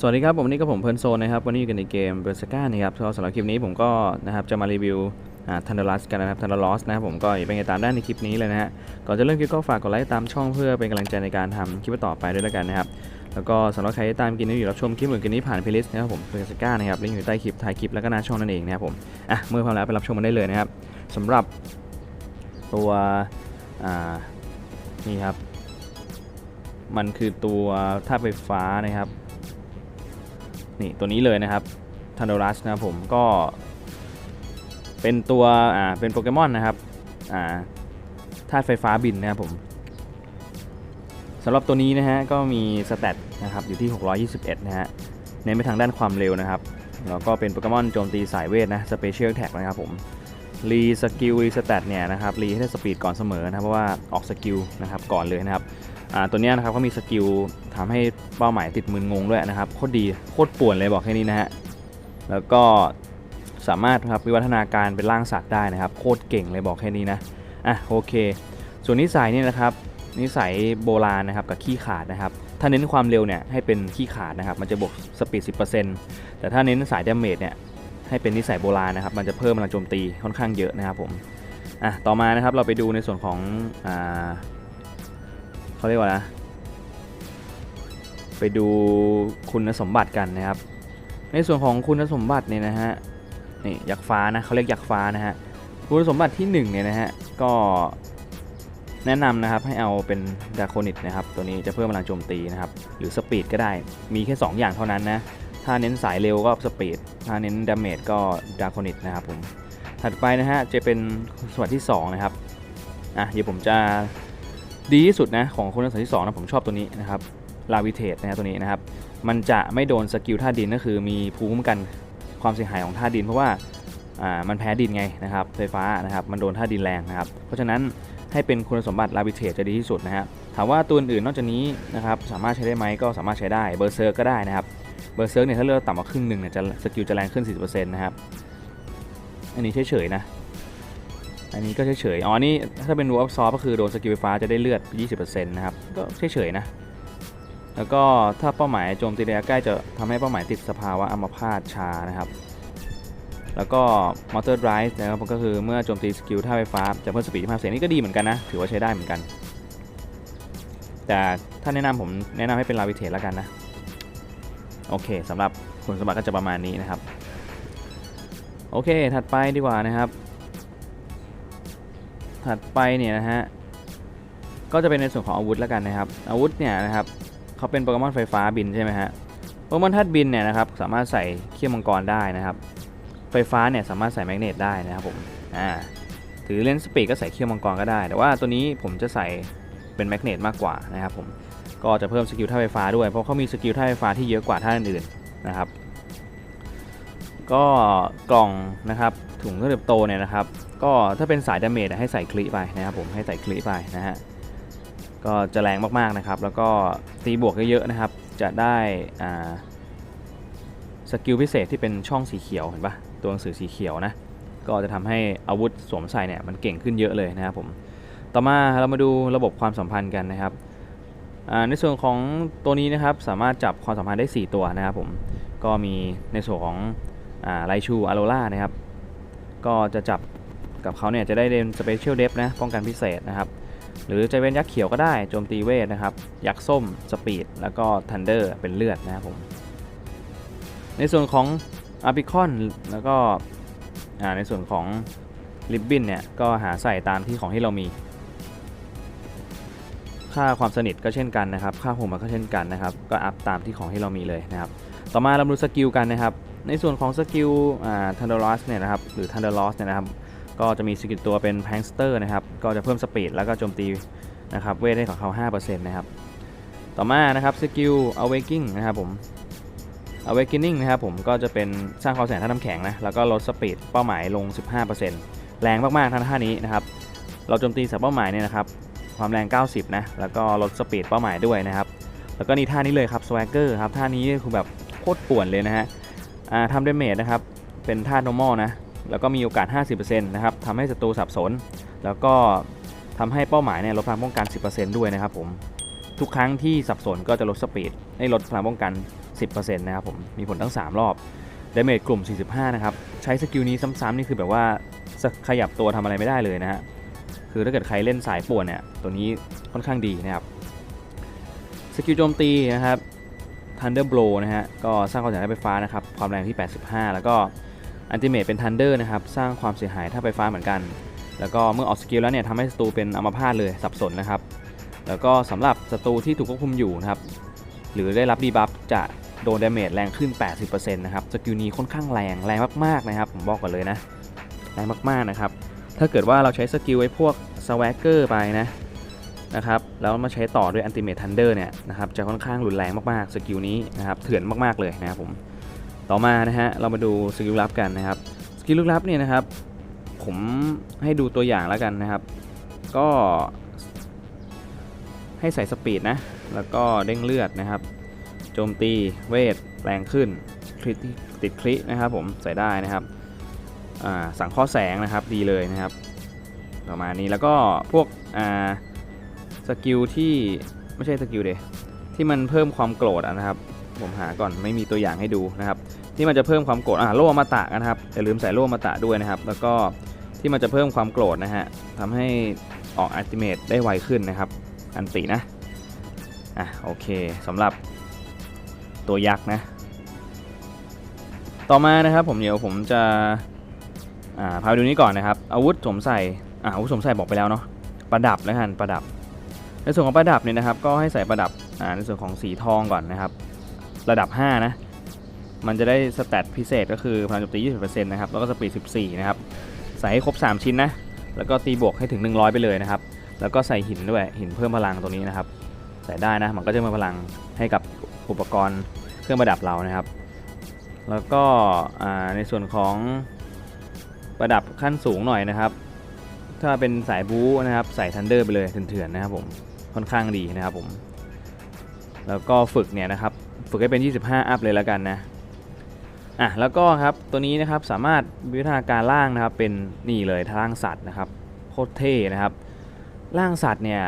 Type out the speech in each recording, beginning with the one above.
สวัสดีครับ ผมวันนี้ก็ผมเพลินโซนนะครับ วันนี้อยู่กันในเกมเบอร์สก้านะครับสำหรับคลิปนี้ผมก็นะครับจะมารีวิวทันเดอร์ลัสกันนะครับทันเดอร์ลอสนะครับผมก็อย่าไปไงตามได้ในคลิปนี้เลยนะฮะก่อนจะเริ่มคลิปก็ฝากกดไลค์ตามช่องเพื่อเป็นกำลังใจในการทำคลิปต่อไปด้วยแล้วกันนะครับแล้วก็สำหรับใครที่ตามกินนี้อยู่รับชมคลิปอื่นกันนี้ผ่านเพลย์ลิสต์นะครับผมเบอร์สก้านะครับลิงก์อยู่ใต้คลิปท้ายคลิปแล้วก็หน้าช่องนั่นเองนะครับผมอะเมื่อพร้อมแล้วไปรับชมกันได้เลยนะครับสำหรับตัวนี่ครับ มันคือตัวท่าไฟฟ้านะครับ นี่ตัวนี้เลยนะครับทันโดรัสนะครับผมก็ เป็นตัวอ่าเป็นโปเกมอนนะครับอ่าธาตุไฟฟ้าบินนะครับผมสำหรับตัวนี้นะฮะก็มีสเตตนะครับอยู่ที่ 621 นะฮะเน้นไปทางด้านความเร็วนะครับแล้วก็เป็นโปเกมอนโจมตีสายเวทนะสเปเชียลแท็กนะครับผมรีสกิลรีสเตตเนี่ยนะครับรีให้ได้สปีดก่อนเสมอนะครับเพราะว่าออกสกิลนะครับก่อนเลยนะครับ ตัวนี้นะครับเขามีสกิลทำให้เป้าหมายติดมืองงด้วยนะครับโคตรดีโคตรป่วนเลยบอกแค่นี้นะฮะแล้วก็สามารถครับวิวัฒนาการเป็นร่างสัตว์ได้นะครับ โคตรเก่งเลยบอกแค่นี้นะอะโอเค ส่วนนิสัยเนี่ยนะครับนิสัยโบราณนะครับกับขี้ขาดนะครับถ้าเน้นความเร็วเนี่ยให้เป็นขี้ขาดนะครับมันจะบวกสปีด 10%แต่ถ้าเน้นสายดาเมจเนี่ยให้เป็นนิสัยโบราณนะครับมันจะเพิ่มพลังโจมตีค่อนข้างเยอะนะครับผมอะต่อมานะครับเราไปดูในส่วนของอ่า เขาเรียกว่านะไปดูคุณสมบัติกันนะครับ ในส่วนของคุณสมบัติเนี่ยนะฮะนี่ยักษ์ฟ้านะเขาเรียกยักษ์ฟ้านะฮะคุณสมบัติที่1เนี่ยนะฮะก็แนะนำนะครับให้เอาเป็นดาโคนิตนะครับ ตัวนี้จะเพิ่มพลังโจมตีนะครับ หรือสปีดก็ได้มีแค่ 2 อย่างเท่านั้นนะ ถ้าเน้นสายเร็วก็สปีดถ้าเน้นดาเมจก็ดาโคนิตนะครับผมถัดไปนะฮะจะเป็นสมบัติที่2นะครับอะเดี๋ยวผมจะ ดีที่สุดนะของคุณลักษณะที่2นะผมชอบตัวนี้นะครับลาวิเทสนะตัวนี้นะครับมันจะไม่โดนสกิลท่าดินก็คือมีภูมิคุ้มกันความเสียหายของท่าดิน เพราะว่าอ่ามันแพ้ดินไงนะครับไฟฟ้านะครับมันโดนท่าดินแรงนะครับเพราะฉะนั้นให้เป็นคุณสมบัติลาวิเทสจะดีที่สุดนะฮะถามว่าตัวอื่นนอกจากนี้นะครับสามารถใช้ได้ไหมก็สามารถใช้ได้เบอร์เซอร์ก็ได้นะครับเบอร์เซอร์เนี่ยถ้าเลือกต่ำกว่าครึ่งหนึ่งเนี่ยจะสกิลจะแรงขึ้น 40%นะครับอันนี้เฉยๆนะ อันนี้ก็เฉยๆ อ๋อ นี่ถ้าเป็นรูอัพซอฟก็คือโดนสกิลไฟฟ้าจะได้เลือด 20%นะครับ ก็เฉยๆนะ แล้วก็ถ้าเป้าหมายโจมตีระยะใกล้จะทำให้เป้าหมายติดสภาวะอัมพาตชานะครับ แล้วก็มอเตอร์ไดรฟ์นะครับก็คือเมื่อโจมตีสกิลท่าไฟฟ้าจะเพิ่มสปีด25%นี่ก็ดีเหมือนกันนะ ถือว่าใช้ได้เหมือนกัน แต่ถ้าแนะนำผมแนะนำให้เป็นลาวิเทสแล้วกันนะ โอเคสำหรับคุณสมบัติก็จะประมาณนี้นะครับ โอเค ถัดไปดีกว่านะครับ ถัดไปเนี่ยนะฮะก็จะเป็นในส่วนของอาวุธแล้วกันนะครับ อาวุธเนี่ยนะครับเขาเป็นโปเกมอนไฟฟ้าบินใช่ไหมฮะโปเกมอนธาตุบินเนี่ยนะครับสามารถใส่เขี้ยวมังกรได้นะครับ ไฟฟ้าเนี่ยสามารถใส่แมกเนตได้นะครับผมอ่าถือเลนส์สปีดก็ใส่เขี้ยวมังกรก็ได้ แต่ว่าตัวนี้ผมจะใส่เป็นแมกเนตมากกว่านะครับผมก็จะเพิ่มสกิลท่าไฟฟ้าด้วย เพราะเขามีสกิลท่าไฟฟ้าที่เยอะกว่าท่าอื่นๆนะครับ ก็กล่องนะครับถุงเติบโตเนี่ยนะครับ ก็ถ้าเป็นสายดาเมจให้ใส่คลีไปนะครับผมให้ใส่คลีไปนะฮะก็จะแรงมากๆนะครับ แล้วก็ตีบวกเยอะๆนะครับ จะได้อ่าสกิลพิเศษที่เป็นช่องสีเขียวเห็นปะตัวหนังสือสีเขียวนะก็จะทำให้อาวุธสวมใส่เนี่ยมันเก่งขึ้นเยอะเลยนะครับผมต่อมาเรามาดูระบบความสัมพันธ์กันนะครับในส่วนของตัวนี้นะครับสามารถจับความสัมพันธ์ได้ 4 ตัวนะครับผมก็มีในส่วนของไลชูอโรล่านะครับก็จะจับ กับเขาเนี่ยจะได้เรียนสเปเชียลเดฟนะป้องกันพิเศษนะครับ หรือจะเป็นยักษ์เขียวก็ได้โจมตีเวทนะครับ ยักษ์ส้มสปีดแล้วก็ทันเดอร์เป็นเลือดนะครับผม ในส่วนของอาร์บิคอนแล้วก็ในส่วนของลิบบินเนี่ยก็หาใส่ตามที่ของที่เรามี ค่าความสนิทก็เช่นกันนะครับ ค่าโฮมก็เช่นกันนะครับ ก็อัพตามที่ของที่เรามีเลยนะครับ ต่อมาเรามาดูสกิลกันนะครับ ในส่วนของสกิลทันเดอร์ลอสเนี่ยนะครับ หรือทันเดอร์ลอสเนี่ยนะครับ ก็จะมีสกิลตัวเป็นแพงสเตอร์นะครับ ก็จะเพิ่มสปีดแล้วก็โจมตีนะครับเวทให้ของเขา 5%นะครับ ต่อมานะครับสกิล awakening นะครับผม awakening นะครับผมก็จะเป็นสร้างความแสงท่าน้ำแข็งนะ แล้วก็ลดสปีดเป้าหมายลง 15%แรงมากๆท่านท่านี้นะครับ เราโจมตีสับเป้าหมายเนี่ยนะครับ ความแรง 90 นะ แล้วก็ลดสปีดเป้าหมายด้วยนะครับ แล้วก็นี่ท่านี้เลยครับ swagger ครับ ท่านี้คือแบบโคตรป่วนเลยนะฮะทำดเมจนะครับ เป็นท่า normal นะ แล้วก็มีโอกาส 50%นะครับทำให้ศัตรูสับสน แล้วก็ทำให้เป้าหมายเนี่ยลดพลังป้องกัน 10%ด้วยนะครับผมทุกครั้งที่สับสนก็จะลดสปีดให้ลดพลังป้องกัน 10%นะครับผมมีผลทั้ง 3 รอบดาเมจกลุ่ม 45 นะครับ ใช้สกิลนี้ซ้ำๆนี่คือแบบว่าขยับตัวทำอะไรไม่ได้เลยนะฮะคือถ้าเกิดใครเล่นสายป่วนเนี่ยตัวนี้ค่อนข้างดีนะครับสกิลโจมตีนะครับ Thunder Blow นะฮะก็สร้างความเสียหายไฟฟ้านะครับความแรงที่ 85 แล้วก็ อันติเม e เป็น Thunder นะครับ สร้างความเสียหายท่าไฟฟ้าเหมือนกัน แล้วก็เมื่อออกสกิลแล้วเนี่ยทำให้ศัตรูเป็นอัมพาตเลยสับสนนะครับ แล้วก็สำหรับศัตรูที่ถูกควบคุมอยู่นะครับ หรือได้รับดีบัฟจะโดนดาเมจแรงขึ้น 80%นะครับ สกิลนี้ค่อนข้างแรงแรงมากๆนะครับ ผมบอกก่อนเลยนะ แรงมากๆนะครับ ถ้าเกิดว่าเราใช้สกิลไว้พวกสว a กเกอร์ไปนะนะครับ แล้วมาใช้ต่อด้วย Ultimate Thunder เนี่ยนะครับ จะค่อนข้างรุนแรงมากๆ สกิลนี้นะครับ เถื่อนมากๆเลยนะครับผม ต่อมานะฮะเรามาดูสกิลลับกันนะครับสกิลลับเนี่ยนะครับผมให้ดูตัวอย่างแล้วกันนะครับ ก็ให้ใส่สปีดนะ แล้วก็เด้งเลือดนะครับ โจมตีเวทแรงขึ้นคริติติดครินะครับผมใส่ได้นะครับสั่งข้อแสงนะครับดีเลยนะครับประมาณนี้แล้วก็พวกสกิลที่ไม่ใช่สกิลเดยที่มันเพิ่มความโกรธนะครับ ผมหาก่อนไม่มีตัวอย่างให้ดูนะครับ ที่มันจะเพิ่มความโกรธอ่าโล่อมตะนะครับอย่าลืมใส่โล่อมตะด้วยนะครับ แล้วก็ที่มันจะเพิ่มความโกรธนะฮะทำให้ออกอัลติเมตได้ไวขึ้นนะครับ อันตินะอะโอเคสำหรับตัวยักษ์นะ ต่อมานะครับผมเดี๋ยวผมจะอ่าพาดูนี้ก่อนนะครับ อาวุธสมใส่อ่าอาวุธสมใส่บอกไปแล้วเนาะประดับแล้วกันประดับ ในส่วนของประดับเนี่ยนะครับ ก็ให้ใส่ประดับอ่าในส่วนของสีทองก่อนนะครับ ระดับ 5 นะ มันจะได้สแตทพิเศษก็คือพลังโจมตี 20%นะครับ แล้วก็สปีด 14 นะครับ ใส่ให้ครบ 3 ชิ้นนะ แล้วก็ตีบวกให้ถึง 100 ไปเลยนะครับ แล้วก็ใส่หินด้วย หินเพิ่มพลังตัวนี้นะครับ ใส่ได้นะ มันก็จะเพิ่มพลังให้กับอุปกรณ์เครื่องประดับเรานะครับ แล้วก็ในส่วนของประดับขั้นสูงหน่อยนะครับ ถ้าเป็นสายบู๊นะครับใส่ทันเดอร์ไปเลยเถื่อนๆนะครับผม ค่อนข้างดีนะครับผม แล้วก็ฝึกเนี่ยนะครับ ฝึกให้เป็น 25 อัพเลยแล้วกันนะ อะแล้วก็ครับตัวนี้นะครับสามารถวิวัฒนาการล่างนะครับเป็นนี่เลยร่างสัตว์นะครับโคตรเท่นะครับร่างสัตว์เนี่ย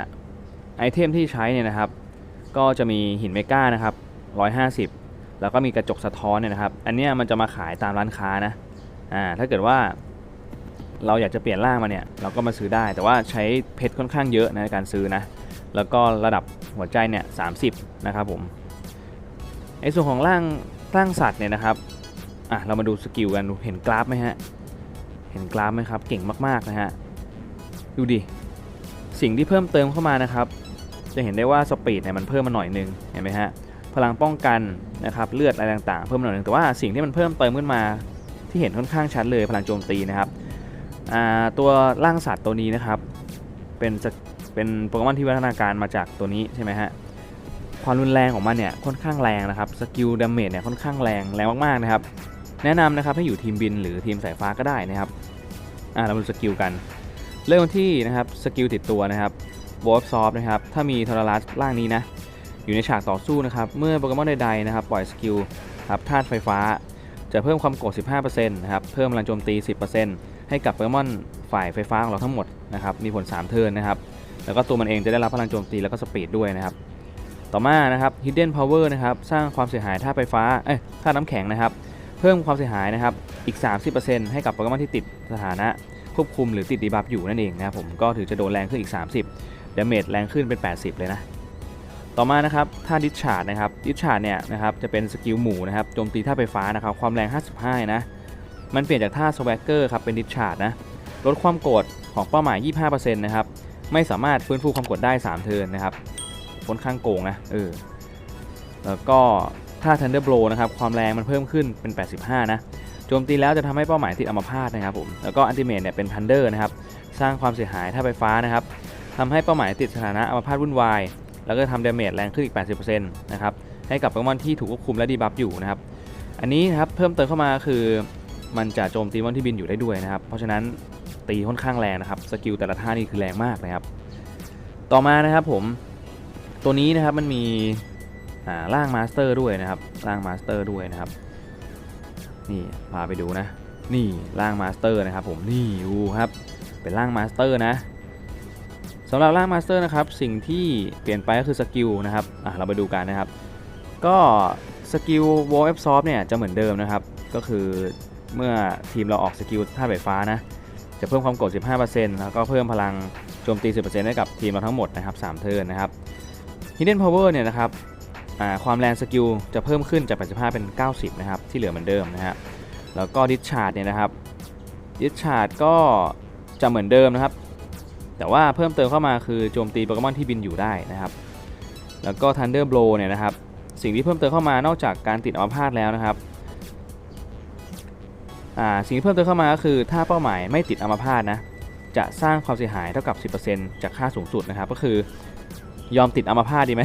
ไอเทมที่ใช้เนี่ยนะครับก็จะมีหินเมก้านะครับ150 แล้วก็มีกระจกสะท้อนเนี่ยนะครับ อันนี้มันจะมาขายตามร้านค้านะอ่าถ้าเกิดว่าเราอยากจะเปลี่ยนร่างมาเนี่ยเราก็มาซื้อได้ แต่ว่าใช้เพชรค่อนข้างเยอะนะในการซื้อนะแล้วก็ระดับหัวใจเนี่ยสานะครับผมไอ้ส่วนของร่างร่างสัตว์เนี่ยนะครับ อะเรามาดูสกิลกันเห็นกราฟไหมฮะ เห็นกราฟไหมครับ เก่งมากๆนะฮะ ดูดิ สิ่งที่เพิ่มเติมเข้ามานะครับ จะเห็นได้ว่าสปีดเนี่ยมันเพิ่มมาหน่อยนึง เห็นไหมฮะ พลังป้องกันนะครับเลือดอะไรต่างๆ เพิ่มมาหน่อยนึงแต่ว่าสิ่งที่มันเพิ่มเติมขึ้นมาที่เห็นค่อนข้างชัดเลยพลังโจมตีนะครับตัวร่างสัตว์ตัวนี้นะครับเป็นเป็นโปเกมอนที่วัฒนาการมาจากตัวนี้ใช่ไหมฮะความรุนแรงของมันเนี่ยค่อนข้างแรงนะครับสกิลดาเมจเนี่ยค่อนข้างแรงแรงมากๆนะครับ แนะนำนะครับให้อยู่ทีมบินหรือทีมสายฟ้าก็ได้นะครับอ่าเรามาดูสกิลกัน เริ่มที่นะครับสกิลติดตัวนะครับวอลฟซอฟนะครับถ้ามีทอร์ลัสล่างนี้นะอยู่ในฉากต่อสู้นะครับเมื่อโปเกมอนใดๆนะครับปล่อยสกิลครับธาตุไฟฟ้า จะเพิ่มความโกรธ15%นะครับเพิ่มพลังโจมตี 10%ให้กับโปเกมอนฝ่ายไฟฟ้าของเราทั้งหมดนะครับมีผล 3 เทิร์นนะครับแล้วก็ตัวมันเองจะได้รับพลังโจมตีแล้วก็สปีดด้วยนะครับต่อมานะครับ Hidden Power นะครับสร้างความเสียหายท่าไฟฟ้าเอ้ยท่าน้ำแข็งนะครับ เพิ่มความเสียหายนะครับอีก 30%ให้กับโปเกมอนที่ติดสถานะควบคุมหรือติดดีบัฟอยู่นั่นเองนะครับผมก็ถือจะโดนแรงขึ้นอีก 30ดาเมจแรงขึ้นเป็น 80 เลยนะ ต่อมานะครับท่าดิชชาร์ดนะครับดิชชาร์ดเนี่ยนะครับจะเป็นสกิลหมู่นะครับโจมตีท่าไฟฟ้านะครับความแรง 55 นะ มันเปลี่ยนจากท่าสว a กเกอร์ครับเป็นดิชาร์ดนะลดความโกรธของเป้าหมาย 25%นะครับไม่สามารถฟื้นฟูความกดได้ 3 เทิร์นนะครับค่อนข้างโกงนะเออแล้วก็ ถ้า Thunder Blow นะครับความแรงมันเพิ่มขึ้นเป็น 85 นะโจมตีแล้วจะทำให้เป้าหมายติดอัมพาตนะครับผมแล้วก็อันติเมตเนี่ยเป็น Thunder นะครับสร้างความเสียหายถ้าไฟฟ้านะครับทำให้เป้าหมายติดสถานะอัมพาตวุ่นวายแล้วก็ทำดาเมจแรงขึ้นอีก 80%นะครับให้กับโปเกมอนที่ถูกควบคุมและดีบัฟอยู่นะครับอันนี้ครับเพิ่มเติมเข้ามาคือมันจะโจมตีมอนที่บินอยู่ได้ด้วยนะครับ เพราะฉะนั้นตีค่อนข้างแรงนะครับสกิลแต่ละท่านี่คือแรงมากนะครับ ต่อมานะครับผมตัวนี้นะครับมันมี อ่าร่างมาสเตอร์ด้วยนะครับร่างมาสเตอร์ด้วยนะครับนี่พาไปดูนะ นี่ร่างมาสเตอร์นะครับผมนี่ดูครับเป็นร่างมาสเตอร์นะสำหรับร่างมาสเตอร์นะครับสิ่งที่เปลี่ยนไปก็คือสกิลนะครับอะเราไปดูกันนะครับ ก็สกิล w o l f Soft เนี่ยจะเหมือนเดิมนะครับ ก็คือเมื่อทีมเราออกสกิลธาตุไฟฟ้านะจะเพิ่มความกรธ15%แล้วก็เพิ่มพลังโจมตี 10%ให้กับทีมเราทั้งหมดนะครับ 3 เทิร์นนะครับ Hidden Power เนี่ยนะครับ ความแรงสกิลจะเพิ่มขึ้นจาก 85 เป็น 90 นะครับ ที่เหลือเหมือนเดิมนะฮะ แล้วก็ Discharge เนี่ยนะครับ Discharge ก็จะเหมือนเดิมนะครับ แต่ว่าเพิ่มเติมเข้ามาคือโจมตีโปเกมอนที่บินอยู่ได้นะครับ แล้วก็ Thunder Blow เนี่ยนะครับ สิ่งที่เพิ่มเติมเข้ามานอกจากการติดอัมพาตแล้วนะครับสิ่งที่เพิ่มเติมเข้ามาก็คือ ถ้าเป้าหมายไม่ติดอัมพาตนะ จะสร้างความเสียหายเท่ากับ 10%จากค่าสูงสุดนะครับ ก็คือ ยอมติดอัมพาตดีไหม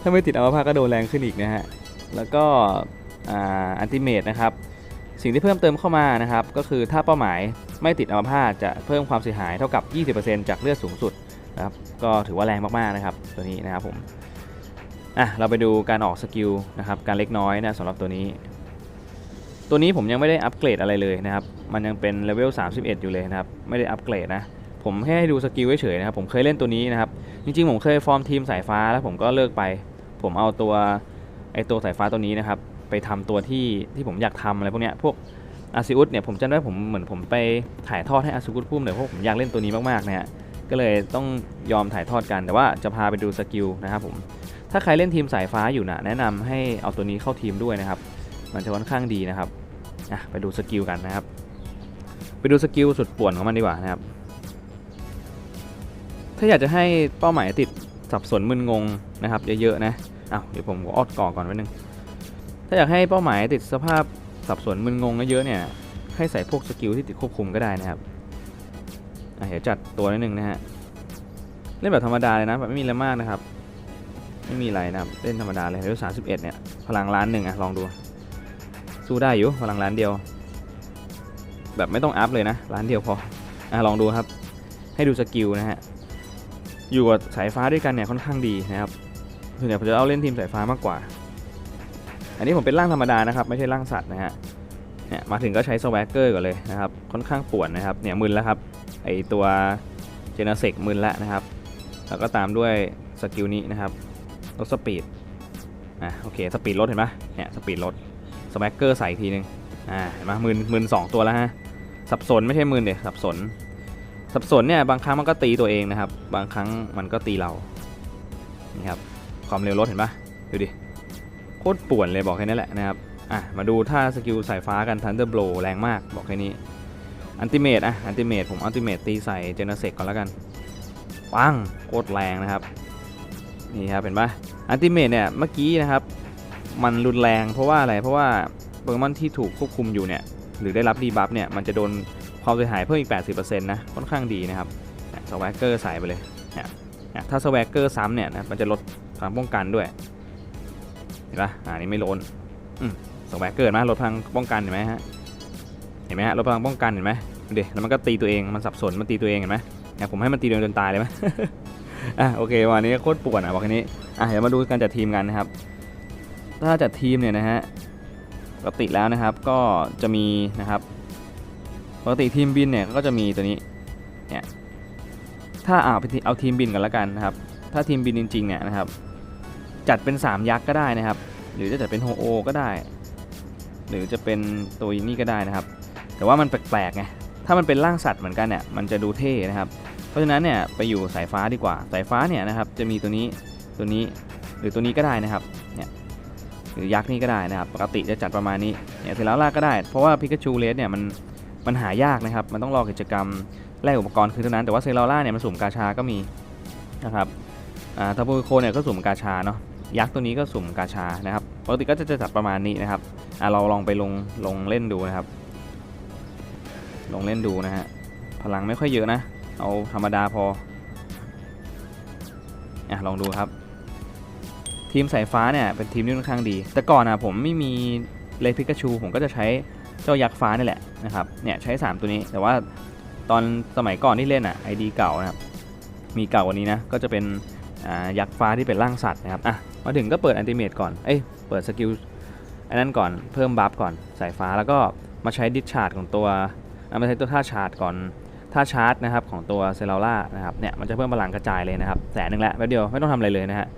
ถ้าไม่ติดอัมพาตก็โดนแรงขึ้นอีกนะฮะ แล้วก็อันติเมตนะครับ สิ่งที่เพิ่มเติมเข้ามานะครับ ก็คือถ้าเป้าหมายไม่ติดอัมพาตจะเพิ่มความเสียหายเท่ากับ 20%จากเลือดสูงสุดนะครับ ก็ถือว่าแรงมากๆนะครับ ตัวนี้นะครับผม อะ เราไปดูการออกสกิลนะครับ การเล็กน้อยนะสำหรับตัวนี้ ตัวนี้ผมยังไม่ได้อัปเกรดอะไรเลยนะครับ มันยังเป็นเลเวล 31 อยู่เลยนะครับ ไม่ได้อัปเกรดนะ ผมแค่ให้ดูสกิลเฉยๆนะครับ ผมเคยเล่นตัวนี้นะครับ จริงๆ ผมเคยฟอร์มทีมสายฟ้าแล้วผมก็เลิกไป ผมเอาตัวไอตัวสายฟ้าตัวนี้นะครับ ไปทำตัวที่ที่ผมอยากทำอะไรพวกเนี้ยพวกอาซิอุสเนี่ยผมจำได้ผมเหมือนผมไปถ่ายทอดให้อาซิอุสพุ่มเลยเพราะผมอยากเล่นตัวนี้มากๆนะฮะก็เลยต้องยอมถ่ายทอดกันแต่ว่าจะพาไปดูสกิลนะครับผมถ้าใครเล่นทีมสายฟ้าอยู่นะแนะนำให้เอาตัวนี้เข้าทีมด้วยนะครับ มันจะค่อนข้างดีนะครับอะไปดูสกิลกันนะครับ ไปดูสกิลสุดป่วนของมันดีกว่านะครับ ถ้าอยากจะให้เป้าหมายติดสับสนมึนงงนะครับเยอะๆนะอ้าวเดี๋ยวผมออดก่อก่อนไว้นึงถ้าอยากให้เป้าหมายติดสภาพสับสนมึนงงเยอะๆเนี่ยให้ใส่พวกสกิลที่ติดควบคุมก็ได้นะครับเดี๋ยวจัดตัวนิดนึงนะฮะเล่นแบบธรรมดาเลยนะแบบไม่มีอะไรมากนะครับ ไม่มีอะไรนะครับเล่นธรรมดาเลยเลเวลสามสิบเอ็ดเนี่ยพลังล้านหนึ่งอะลองดู สู้ได้อยู่พลังล้านเดียว แบบไม่ต้องอัพเลยนะล้านเดียวพออะลองดูครับ ให้ดูสกิลนะฮะ อยู่กับสายฟ้าด้วยกันเนี่ยค่อนข้างดีนะครับส่วนใหญ่ผมจะเอาเล่นทีมสายฟ้ามากกว่า อันนี้ผมเป็นร่างธรรมดานะครับ ไม่ใช่ร่างสัตว์นะฮะเนี่ยมาถึงก็ใช้สวกเกอร์ก่อนเลยนะครับ ค่อนข้างป่วนนะครับเนี่ยมึนแล้วครับไอตัวเจเนเซกมึนแล้วนะครับ แล้วก็ตามด้วยสกิลนี้นะครับลดสปีดอะโอเคสปีดลดเห็นปะเนี่ยสปีดลดสแมกเกอร์ใส่อีกทีนึงอ่าเห็นปะมืนมืนสองตัวแล้วฮะสับสนไม่ใช่มืนเด็สับสน สับสนเนี่ยบางครั้งมันก็ตีตัวเองนะครับ บางครั้งมันก็ตีเรานี่ครับความเร็วลดเห็นปะดูดิโคตรป่วนเลยบอกแค่นี้แหละนะครับอะมาดูท่าสกิลสายฟ้ากัน Thunder Blow แรงมากบอกแค่นี้อันติเมตอะอันติเมตผมอันติเมตตีใส่เจเนเซกก่อนแล้วกันปังโคตรแรงนะครับนี่ครับเห็นปะอันติเมตเนี่ยเมื่อกี้นะครับ มันรุนแรงเพราะว่าอะไรเพราะว่าโปเกมอนที่ถูกควบคุมอยู่เนี่ยหรือได้รับดีบัฟเนี่ยมันจะโดน ความเสียหายเพิ่มอีก 80%นะค่อนข้างดีนะครับสวกเกอร์ใส่ไปเลยนี่ยเนี่ยถ้าสวกเกอร์ซ้ำเนี่ยนะมันจะลดความป้องกันด้วยเห็นปะอ่านี่ไม่ล้นสวกเกอร์มาลดพลังป้องกันเห็นไหมฮะเห็นไหมฮะลดพลังป้องกันเห็นไหมดูดิแล้วมันก็ตีตัวเองมันสับสนมันตีตัวเองเห็นไหมนี่ยผมให้มันตีตัวเองจนตายเลยไหมอะโอเควันนี้โคตรปวดอะบอกแค่นี้อะเดี๋ยวมาดูการจัดทีมกันนะครับถ้าจัดทีมเนี่ยนะฮะปกติแล้วนะครับก็จะมีนะครับ ปกติทีมบินเนี่ยก็จะมีตัวนี้เนี่ยถ้าเอาไปเอาทีมบินกันแล้วกันนะครับ ถ้าทีมบินจริงๆเนี่ยนะครับ จัดเป็น 3 ยักษ์ก็ได้นะครับ หรือจะจัดเป็นโฮโอก็ได้ หรือจะเป็นตัวนี้ก็ได้นะครับ แต่ว่ามันแปลกๆไงถ้ามันเป็นร่างสัตว์เหมือนกันเนี่ยมันจะดูเท่นะครับ เพราะฉะนั้นเนี่ยไปอยู่สายฟ้าดีกว่า สายฟ้าเนี่ยนะครับจะมีตัวนี้ตัวนี้หรือตัวนี้ก็ได้นะครับเนี่ยหรือยักษ์นี่ก็ได้นะครับ ปกติจะจัดประมาณนี้เนี่ยเทเลล่าก็ได้เพราะว่าพิกาชูเลสเนี่ยมัน มันหายากนะครับ มันต้องรอกิจกรรมแลกอุปกรณ์คือเท่านั้น แต่ว่าเซลล่าเนี่ยมันสุ่มกาชาก็มีนะครับอ่าทาโบโคเนี่ยก็สุ่มกาชาเนาะ ยักษ์ตัวนี้ก็สุ่มกาชานะครับ ปกติก็จะจัดประมาณนี้นะครับอ่าเราลองไปลงลงเล่นดูนะครับ ลงเล่นดูนะฮะ พลังไม่ค่อยเยอะนะ เอาธรรมดาพออะลองดูครับ ทีมสายฟ้าเนี่ยเป็นทีมที่ค่อนข้างดี แต่ก่อนนะผมไม่มีเลพิกาชูผมก็จะใช้ เจ้ายักษ์ฟ้านี่แหละนะครับเนี่ยใช้ 3 ตัวนี้แต่ว่าตอนสมัยก่อนที่เล่นอะไอดีเก่านะครับมีเก่ากว่านี้นะก็จะเป็นยักษ์ฟ้าที่เป็นร่างสัตว์นะครับอะมาถึงก็เปิดอันติเมตก่อนเอ้ยเปิดสกิลอันนั้นก่อนเพิ่มบัฟก่อนสายฟ้าแล้วก็มาใช้ดิชาร์ดของตัวมาใช้ตัวท่าชาร์ดก่อนถ้าชาร์จนะครับของตัวเซลล่านะครับเนี่ยมันจะเพิ่มพลังกระจายเลยนะครับแสนหนึ่งล้วแป๊บเดียวไม่ต้องทำอะไรเลยนะฮะ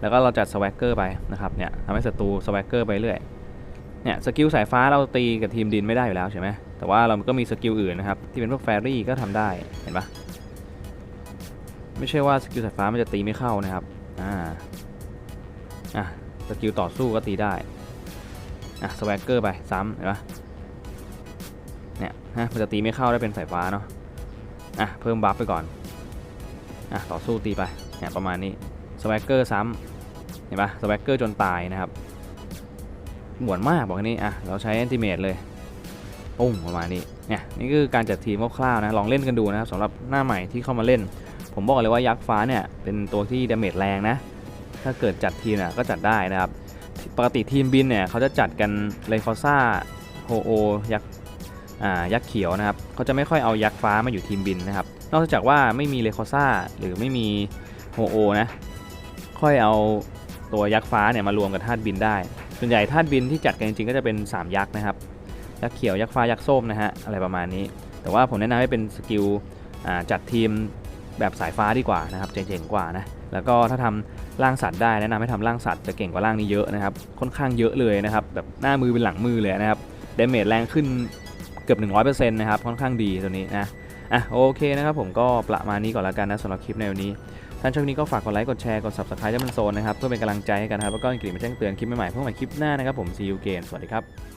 แล้วก็เราจัดสวักเกอร์ไปนะครับเนี่ยทำให้ศัตรูสวักเกอร์ไปเรื่อย เนี่ยสกิลสายฟ้าเราตีกับทีมดินไม่ได้อยู่แล้วใช่ไหมแต่ว่าเราก็มีสกิลอื่นนะครับที่เป็นพวกแฟรี่ก็ทำได้เห็นปะไม่ใช่ว่าสกิลสายฟ้ามันจะตีไม่เข้านะครับอ่าอะสกิลต่อสู้ก็ตีได้อะสวักเกอร์ไปซ้ำเห็นปะเนี่ยฮะมันจะตีไม่เข้าได้เป็นสายฟ้าเนาะอะเพิ่มบัฟไปก่อนอะต่อสู้ตีไปเนี่ยประมาณนี้สวักเกอร์ซ้ำเห็นปะสวักเกอร์จนตายนะครับ หวนมากบอกแค่นี้อะเราใช้แอนติเมตเลยปุ้งประมาณนี้เนี่ยนี่คือการจัดทีมคร่าวๆนะลองเล่นกันดูนะครับสำหรับหน้าใหม่ที่เข้ามาเล่น ผมบอกเลยว่ายักษ์ฟ้าเนี่ยเป็นตัวที่ดาเมจแรงนะ ถ้าเกิดจัดทีมเนี่ยก็จัดได้นะครับปกติทีมบินเนี่ยเขาจะจัดกันเลคอซ่าโฮโอยักษ์อ่ายักษ์เขียวนะครับเขาจะไม่ค่อยเอายักษ์ฟ้ามาอยู่ทีมบินนะครับนอกจากว่าไม่มีเลโคซ่าหรือไม่มีโฮโอนะค่อยเอาตัวยักษ์ฟ้าเนี่ยมารวมกับธาตุบินได้ ส่วนใหญ่ธาตุบินที่จัดกันจริงๆก็จะเป็น 3 ยักษ์นะครับ ยักษ์เขียว ยักษ์ฟ้า ยักษ์ส้มนะฮะ อะไรประมาณนี้ แต่ว่าผมแนะนำให้เป็นสกิลจัดทีมแบบสายฟ้าดีกว่านะครับ เจ๋งๆกว่านะ แล้วก็ถ้าทำร่างสัตว์ได้แนะนำให้ทำร่างสัตว์จะเก่งกว่าร่างนี้เยอะนะครับ ค่อนข้างเยอะเลยนะครับ แบบหน้ามือเป็นหลังมือเลยนะครับ เดเมจแรงขึ้นเกือบ 100%นะครับ ค่อนข้างดีตัวนี้นะ อะโอเคนะครับผมก็ประมาณนี้ก่อนแล้วกันนะสำหรับคลิปในวันนี้ ท่านชอบนี้ก็ฝากกดไลค์กดแชร์กด subscribe จะเป็นโซนนะครับเพื่อเป็นกำลังใจให้กันครับแล้วก็กลิ่นมาแจ้งเตือนคลิปใหม่ๆเพื่อใหม่คลิปหน้านะครับผม see you again สวัสดีครับ